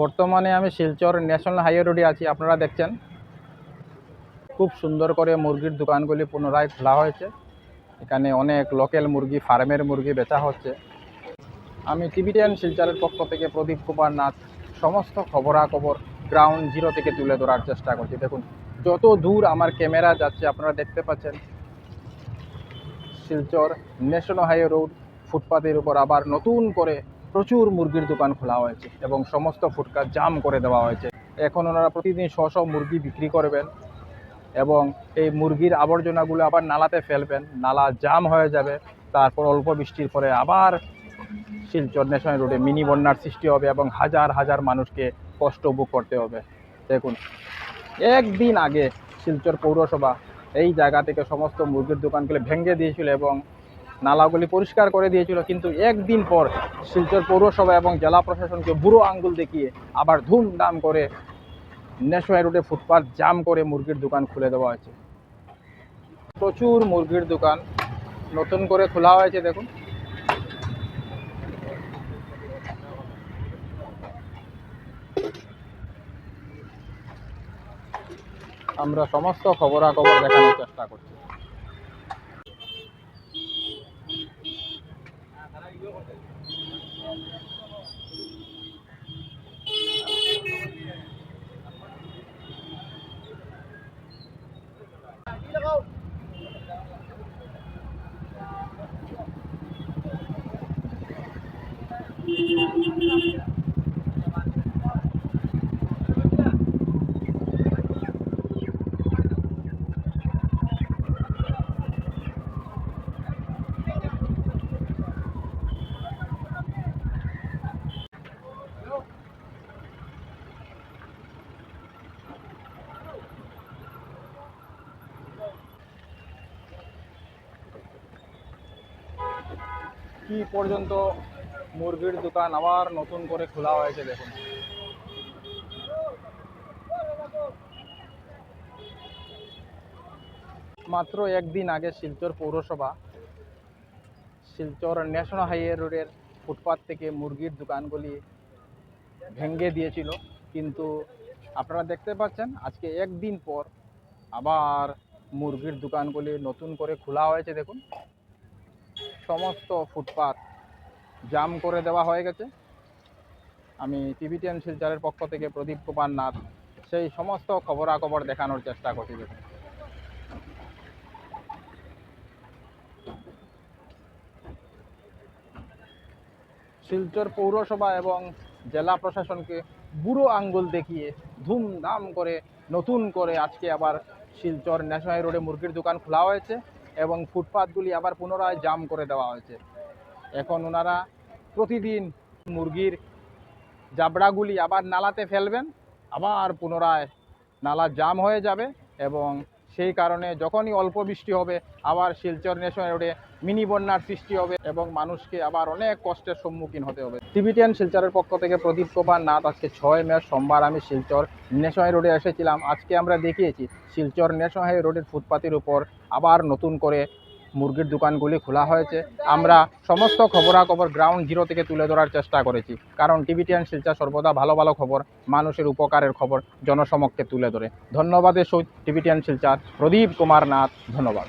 বর্তমানে আমি Silchar national highway রোডে আছি, আপনারা দেখছেন। খুব সুন্দর করে মুরগির দোকানগুলি পুনরায় খোলা হয়েছে। এখানে অনেক লোকাল মুরগি ফার্মের মুরগি বেচা হচ্ছে। আমি টিভি টেন শিলচরের পক্ষ থেকে প্রদীপ কুমার নাথ, সমস্ত খবরাখবর গ্রাউন্ড জিরো থেকে তুলে ধরার চেষ্টা করছি। দেখুন, যত দূর আমার ক্যামেরা যাচ্ছে, আপনারা দেখতে পাচ্ছেন। শিলচর ন্যাশনাল হাইওয়ে রোড ফুটপাতের উপর আবার নতুন করে প্রচুর মুরগির দোকান খোলা হয়েছে এবং সমস্ত ফুটপাত জাম করে দেওয়া হয়েছে। এখন ওনারা প্রতিদিন শ শ মুরগি বিক্রি করবেন এবং এই মুরগির আবর্জনাগুলো আবার নালাতে ফেলবেন, নালা জাম হয়ে যাবে, তারপর অল্প বৃষ্টির পরে আবার শিলচর ন্যাশনাল রোডে মিনি বন্যার সৃষ্টি হবে এবং হাজার হাজার মানুষকে কষ্ট ভোগ করতে হবে। দেখুন, একদিন আগে শিলচর পৌরসভা এই জায়গা থেকে সমস্ত মুরগির দোকানগুলো ভেঙে দিয়েছিল এবং নালাগুলি পরিষ্কার করে দিয়েছিল, কিন্তু একদিন পর শিলচর পৌরসভা এবং জেলা প্রশাসনকে বুড়ো আঙ্গুল দেখিয়ে আবার ধুমধাম করে ন্যাশনাল রোডে ফুটপাথ জাম করে মুরগির দোকান খুলে দেওয়া হয়েছে। প্রচুর মুরগির দোকান নতুন করে খোলা হয়েছে, দেখুন। আমরা সমস্ত খবরাখবর দেখানোর চেষ্টা করছি। không কি পর্যন্ত মুরগির দোকান আবার নতুন করে খোলা হয়েছে, দেখুন। মাত্র একদিন আগে শিলচর পৌরসভা, শিলচর ন্যাশনাল হাইওয়ে রোডের ফুটপাত থেকে মুরগির দোকানগুলি ভেঙে দিয়েছিল। কিন্তু আপনারা দেখতে পাচ্ছেন, আজকে একদিন পর আবার মুরগির দোকানগুলি নতুন করে খোলা হয়েছে, দেখুন। সমস্ত ফুটপাত জাম করে দেওয়া হয়ে গেছে। আমি টিভি টেন শিলচরের পক্ষ থেকে প্রদীপ কুমার নাথ সেই সমস্ত খবরাখবর দেখানোর চেষ্টা করছি। শিলচর পৌরসভা এবং জেলা প্রশাসনকে বুড়ো আঙ্গুল দেখিয়ে ধুমধাম করে নতুন করে আজকে আবার শিলচর ন্যাশনাল রোডে মুরগির দোকান খোলা হয়েছে। এবং ফুটপাথগুলি আবার পুনরায় জাম করে দেওয়া হয়েছে। এখন ওনারা প্রতিদিন মুরগির জাবড়াগুলি আবার নালাতে ফেলবেন, আবার পুনরায় নালা জাম হয়ে যাবে এবং সেই কারণে যখনই অল্প বৃষ্টি হবে, আবার শিলচর ন্যাশনাল রোডে মিনি বন্যার সৃষ্টি হবে এবং মানুষকে আবার অনেক কষ্টের সম্মুখীন হতে হবে। টিভি টেন শিলচরের পক্ষ থেকে প্রদীপ কুমার নাথ, আজকে ছয় মে, সোমবার আমি শিলচর ন্যাশনাল রোডে এসেছিলাম। আজকে আমরা দেখিয়েছি শিলচর হাইওয়ে রোডের ফুটপাতের উপর আবার নতুন করে মুরগির দোকানগুলি খোলা হয়েছে। আমরা সমস্ত খবরাখবর গ্রাউন্ড জিরো থেকে তুলে ধরার চেষ্টা করেছি। কারণ টিভি টেন শিলচা সর্বদা ভালো ভালো খবর, মানুষের উপকারের খবর জনসমক্ষে তুলে ধরে। ধন্যবাদের সহিত টিভি টেন শিলচার প্রদীপ কুমার নাথ, ধন্যবাদ।